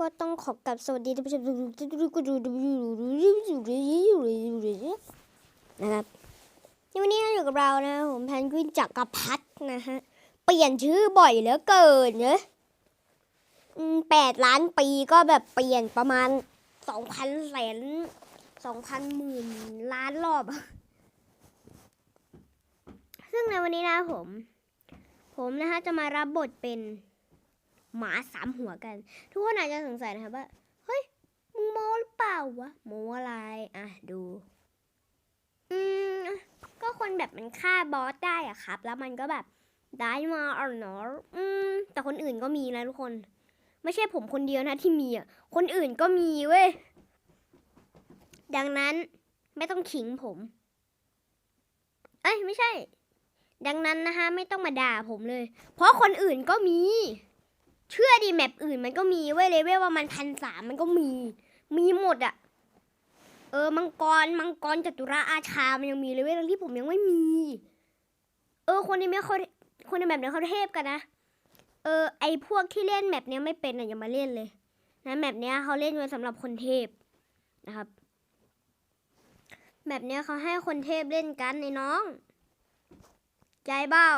ก็ต้องขอกับสวัสดีท่านผู้ชมนะครับในวันนี้อยู่กับเรานะผมแพนกวินจักรพัฒนะฮะ เปลี่ยนชื่อบ่อยเหลือเกินเนอะแปดล้านปีก็แบบเปลี่ยนประมาณสองพันแสนสองพันหมื่นล้านรอบ ซึ่งในวันนี้นะผม ผมนะคะจะมารับบทเป็น หมาสามหัวกัน ทุกคนอาจจะสงสัยนะครับว่าเฮ้ยมึงโมหรือเปล่าวะโมอะไรอะดูอืมก็คนแบบมันฆ่าบอสได้อะครับ แล้วมันก็แบบได้มาอะเนาะอืมแต่คนอื่นก็มีนะทุกคน ไม่ใช่ผมคนเดียวนะที่มีอะคนอื่นก็มีเว้ยดังนั้นไม่ต้องขิงผม เอ้ยไม่ใช่ ดังนั้นนะคะไม่ต้องมาด่าผมเลย เพราะคนอื่นก็มี เชื่อดิแมปอื่นมันก็มีเว้ยเลเวลว่ามันพันสามมันก็มี มีหมดอะเออมังกรมังกรจัตุระอาชา มันยังมีเลเว้ยทั้งที่ผมยังไม่มี เออ คนนี้ไม่เขาคนในแบบนี้เขาเทพกันนะเออไอพวกที่เล่นแมปเนี้ยไม่เป็นอะอย่ามาเล่นเลยนะแมปเนี้ยเขาเล่นไว้สำหรับคนเทพนะครับแมปเนี้ยเขาให้คนเทพเล่นกันในน้อง ใจเบ้า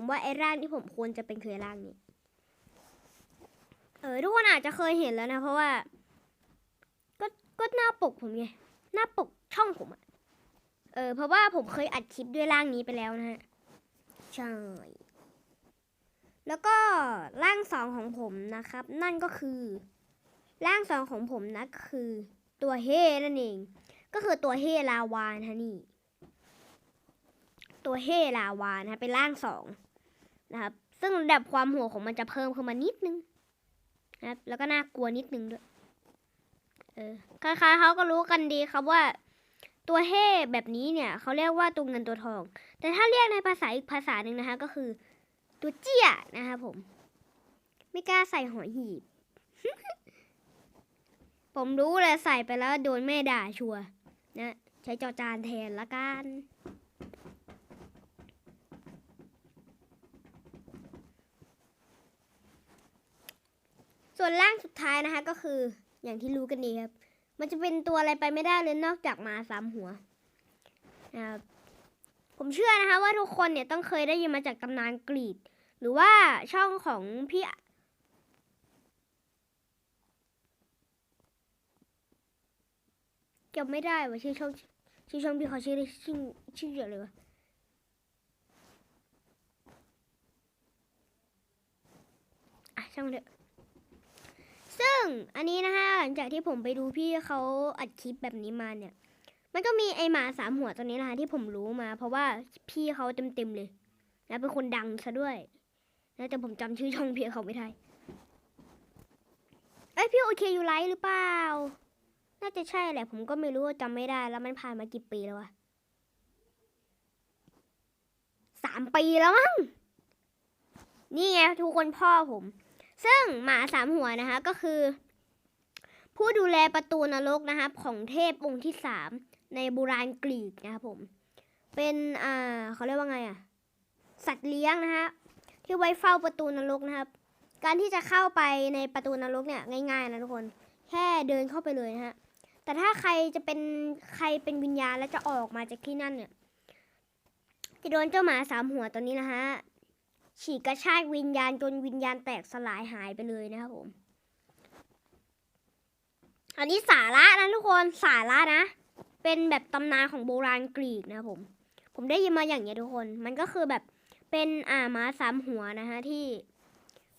ผมว่าไอ้ร่างที่ผมควรจะเป็นคือร่างนี้ เออทุกคนอาจจะเคยเห็นแล้วนะ เพราะว่า ก็ก็หน้าปกผมไงหน้าปกช่องผมอะเออเพราะว่าผมเคยอัดคลิปด้วยร่างนี้ไปแล้วนะฮะใช่แล้วก็ร่างสองของผมนะครับ นั่นก็คือร่างสองของผมนะคือตัวเฮนั่นเอง ก็คือตัวเฮลาวานฮะนี่ ตัวเฮลาวานฮะเป็นร่างสอง นะครับ ซึ่งระดับความโหัวของมันจะเพิ่มขึ้นมานิดนึงนะครับ แล้วก็น่ากลัวนิดนึงด้วย เออคล้ายๆเขาก็รู้กันดีครับว่า ตัวเฮ่แบบนี้เนี่ยเขาเรียกว่าตัวเงินตัวทอง แต่ถ้าเรียกในภาษาอีกภาษาหนึ่งนะคะ ก็คือ ตัวเจี้ยนะคะผม ไม่กล้าใส่หอยหีบ ผมรู้เลยใส่ไปแล้วโดนแม่ด่าชัวนะ ใช้จอจานแทนละกัน ส่วนร่างสุดท้ายนะคะก็คืออย่างที่รู้กันดีครับ มันจะเป็นตัวอะไรไปไม่ได้เลยนอกจากมาสามหัวนะครับผมเชื่อนะคะว่าทุกคนเนี่ยต้องเคยได้ยินมาจากตำนานกรีด หรือว่าช่องของพี่จำไม่ได้ว่าชื่อช่องชื่อช่องพี่เขาชื่อชื่อชื่ออะไรวะอะช่างเถอะ ซึ่งอันนี้นะคะหลังจากที่ผมไปดูพี่เขาอัดคลิปแบบนี้มาเนี่ย มันก็มีไอหมาสามหัวตัวนี้นะคะที่ผมรู้มา เพราะว่าพี่เขาเต็มๆเลยนะเป็นคนดังซะด้วยนะแต่ผมจำชื่อช่องพี่เขาไม่ได้เอ้ยพี่โอเคอยู่ไลฟ์หรือเปล่า น่าจะใช่แหละ ผมก็ไม่รู้ว่าจำไม่ได้ แล้วมันผ่านมากี่ปีแล้ววะสามปีแล้วมั้งนี่ไงทุกคนพ่อผม ซึ่งหมาสามหัวนะคะ ก็คือ ผู้ดูแลประตูนรกนะคะของเทพองค์ที่สามในโบราณกรีกนะครับผม เป็นอ่าเขาเรียกว่าไงอะ สัตว์เลี้ยงนะคะที่ไว้เฝ้าประตูนรกนะครับ การที่จะเข้าไปในประตูนรกเนี่ยง่ายๆนะทุกคน แค่เดินเข้าไปเลยนะฮะแต่ถ้าใครจะเป็นใครเป็นวิญญาณแล้วจะออกมาจากที่นั่นเนี่ยจะโดนเจ้าหมาสามหัวตัวนี้นะฮะ ฉีกกระชากวิญญาณจนวิญญาณแตกสลายหายไปเลยนะครับผม อันนี้สาระนะทุกคนสาระนะ เป็นแบบตำนานของโบราณกรีกนะผม ผมได้ยินมาอย่างเงี้ยทุกคน มันก็คือแบบเป็นอ่าม้าสามหัวนะคะที่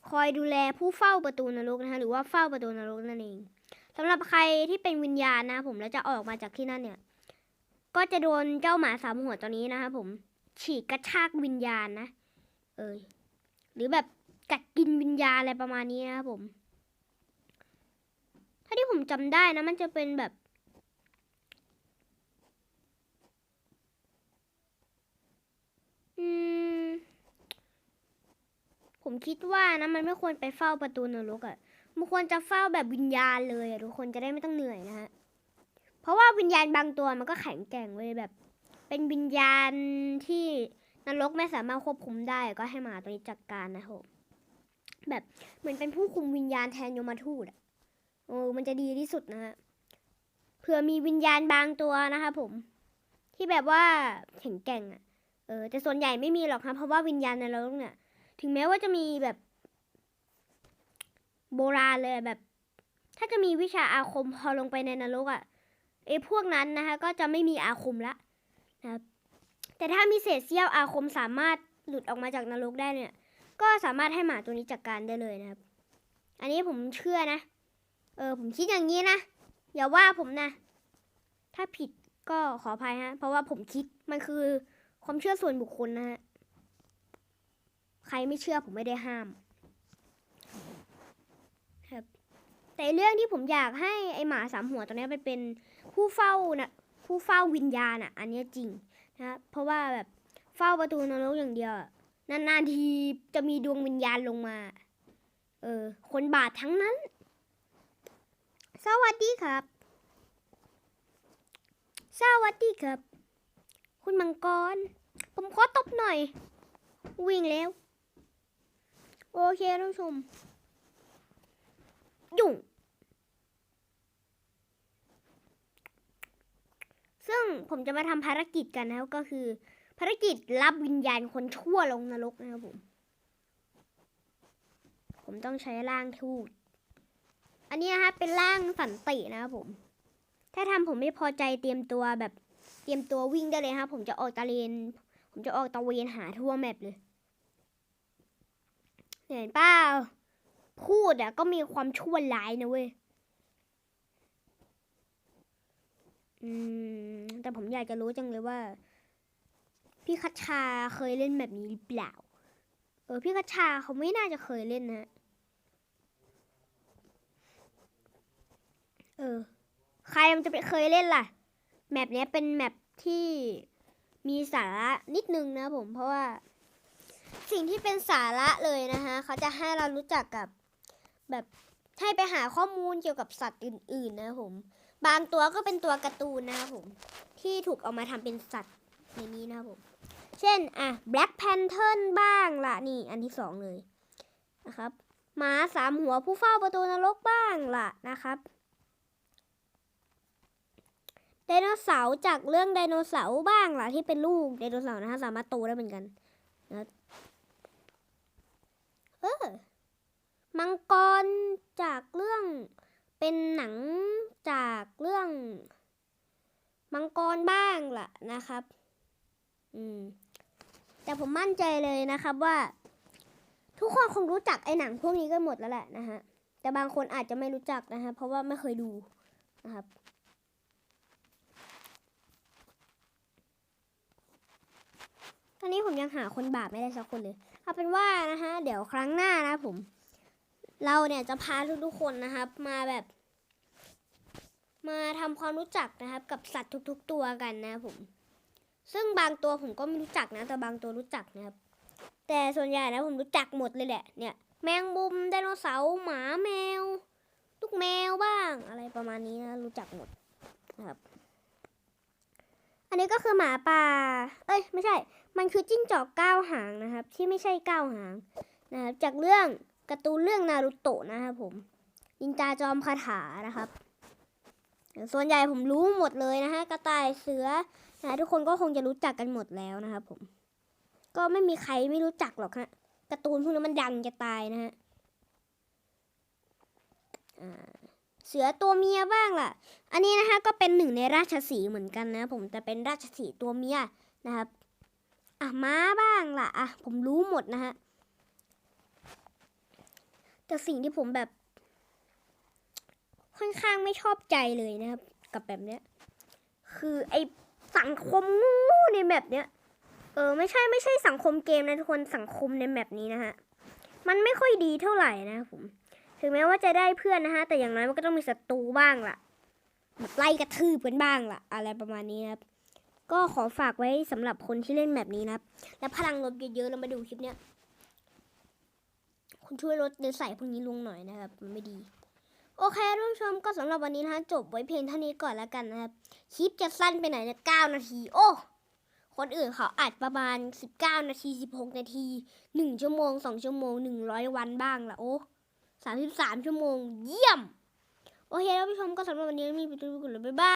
คอยดูแลผู้เฝ้าประตูนรกนะคะหรือว่าเฝ้าประตูนรกนั่นเองสำหรับใครที่เป็นวิญญาณนะผมแล้วจะออกมาจากที่นั่นเนี่ย ก็จะโดนเจ้าหมาสามหัวตัวนี้นะคะผม ฉีกกระชากวิญญาณนะ เอยหรือแบบกัดกินวิญญาอะไรประมาณนี้นะครับผม ถ้าที่ผมจำได้นะมันจะเป็นแบบ อืม ผมคิดว่านะมันไม่ควรไปเฝ้าประตูนรกอะ่ะมันควรจะเฝ้าแบบวิญญาณเลยอะทุกคนจะได้ไม่ต้องเหนื่อยนะฮะ เพราะว่าวิญญาณบางตัวมันก็แข็งแกร่งเว้ยแบบ เป็นวิญญาณที่ นรกไม่สามารถควบคุมได้ก็ให้หมาตัวนี้จัดการนะครับแบบเหมือนเป็นผู้คุมวิญญาณแทนยมทูตอะโอ้มันจะดีที่สุดนะฮะเผื่อมีวิญญาณบางตัวนะคะผม ที่แบบว่าแข็งแกร่งอะเออแต่ส่วนใหญ่ไม่มีหรอกครับเพราะว่าวิญญาณในนรกเนี่ย ถึงแม้ว่าจะมีแบบโบราณเลยแบบ ถ้าจะมีวิชาอาคมพอลงไปในนรกอะไอ้พวกนั้นนะคะก็จะไม่มีอาคมละนะครับ แต่ถ้ามีเศษเสี้ยวอาคมสามารถหลุดออกมาจากนรกได้เนี่ย ก็สามารถให้หมาตัวนี้จัดกการได้เลยนะครับ อันนี้ผมเชื่อนะ เออผมคิดอย่างนี้นะ อย่าว่าผมนะ ถ้าผิดก็ขออภัยฮะ เพราะว่าผมคิดมันคือความเชื่อส่วนบุคคลนะฮะ ใครไม่เชื่อผมไม่ได้ห้ามครับ แต่เรื่องที่ผมอยากให้ไอหมาสามหัวตัวนี้ไปเป็นผู้เฝ้านะผู้เฝ้าวิญญาณอะ อันนี้จริง นะเพราะว่าแบบเฝ้าประตูนรกอย่างเดียว นานๆทีจะมีดวงวิญญาณลงมา เออ คนบาปทั้งนั้น สวัสดีครับ สวัสดีครับ คุณมังกร ผมขอตบหน่อย วิ่งแล้ว โอเคท่านผู้ชมยุ่ง ซึ่งผมจะมาทำภารกิจกันนะครับก็คือ ภารกิจรับวิญญาณคนชั่วลงนรกนะครับผม ผมต้องใช้ร่างทูตอันนี้นะครับเป็นร่างสันตินะครับผม ถ้าทำผมไม่พอใจเตรียมตัวแบบเตรียมตัววิ่งได้เลยครับผมจะออกตะเลนผมจะออกตะเวนหาทั่วแมปเลยเห็นเปล่าพูดอะก็มีความชั่วร้ายนะเว้ย อืม แต่ผมอยากจะรู้จังเลยว่า พี่คัชชาเคยเล่นแบบนี้หรือเปล่า เออ พี่คัชชาเขาไม่น่าจะเคยเล่นนะ เออ ใครมันจะไปเคยเล่นล่ะ แมปเนี้ยเป็นแมปที่มีสาระนิดนึงนะผมเพราะว่า สิ่งที่เป็นสาระเลยนะคะเขาจะให้เรารู้จักกับแบบให้ไปหาข้อมูลเกี่ยวกับสัตว์อื่น ๆ นะผม บางตัวก็เป็นตัวการ์ตูนนะครับผม ที่ถูกเอามาทำเป็นสัตว์ในนี้นะครับผม เช่น อะ Black Panther บ้างละนี่อันที่สองเลยนะครับหมาสามหัวผู้เฝ้าประตูนรกบ้างล่ะนะครับไดโนเสาร์จากเรื่องไดโนเสาร์บ้างล่ะที่เป็นลูกไดโนเสาร์นะคะสามารถโตได้เหมือนกันนะเออมังกรจากเรื่อง เป็นหนังจากเรื่อง มังกรบ้างล่ะนะครับ อืม แต่ผมมั่นใจเลยนะครับว่า ทุกคนคงรู้จักไอ้หนังพวกนี้กันหมดแล้วแหละนะฮะ แต่บางคนอาจจะไม่รู้จักนะฮะ เพราะว่าไม่เคยดูนะครับตอนนี้ผมยังหาคนบาปไม่ได้สักคนเลย เอาเป็นว่านะฮะ เดี๋ยวครั้งหน้านะผม เราเนี่ยจะพาทุกๆคนนะครับ มาแบบ มาทำความรู้จักนะครับ กับสัตว์ทุก ๆ ตัวกันนะผม ซึ่งบางตัวผมก็ไม่รู้จักนะ แต่บางตัวรู้จักนะครับ แต่ส่วนใหญ่นะผมรู้จักหมดเลยแหละ เนี่ย แมงมุมไดโนเสาร์หมาแมว ลูกแมวบ้าง อะไรประมาณนี้นะรู้จักหมดนะครับ อันนี้ก็คือหมาป่า เอ้ย ไม่ใช่ มันคือจิ้งจอกเก้าหางนะครับ ที่ไม่ใช่เก้าหางนะครับจากเรื่อง การ์ตูนเรื่องนารูโตะนะครับผมนินจาจอมคาถานะครับ ส่วนใหญ่ผมรู้หมดเลยนะฮะกระต่ายเสือนะทุกคนก็คงจะรู้จักกันหมดแล้วนะครับผม ก็ไม่มีใครไม่รู้จักหรอกฮะการ์ตูนพวกนี้มันดังจะตายนะฮะเสือตัวเมียบ้างล่ะ อันนี้นะคะก็เป็นหนึ่งในราชสีเหมือนกันนะ ผมแต่เป็นราชสีตัวเมียนะครับ อะม้าบ้างล่ะ อะผมรู้หมดนะฮะ แต่สิ่งที่ผมแบบ ค่อนข้างไม่ชอบใจเลยนะครับ กับแบบเนี้ย คือไอสังคมงูในแบบเนี้ย เออ ไม่ใช่ไม่ใช่สังคมเกมนะทุกคนสังคมในแบบนี้นะฮะมันไม่ค่อยดีเท่าไหร่นะครับผม ถึงแม้ว่าจะได้เพื่อนนะฮะ แต่อย่างน้อยมันก็ต้องมีศัตรูบ้างล่ะแบบไล่กระทืบกันบ้างล่ะ อะไรประมาณนี้ครับก็ขอฝากไว้สำหรับคนที่เล่นแบบนี้นะครับ และพลังลบเยอะๆเรามาดูคลิปเนี้ย คุณช่วยลดเดี๋ยใส่พวกนี้ลงหน่อยนะครับ มันไม่ดี โอเคทุกนชมก็สำหรับวันนี้นะจบไว้เพลงเท่านี้ก่อนแล้วกันนะครับ คลิปจะสั้นไปไหนเนี่เก้านาที โอ้ คนอื่นเขาอัดประมาณ 19 นาที 16 นาที 1 ชั่วโมง 2 ชั่วโมง 100 วันบ้างละโอ้33 ชั่วโมง เยี่ยม โอเคทุกนชมก็สำหรับวันนี้มีไปดูกันเลยบ๊ายบาย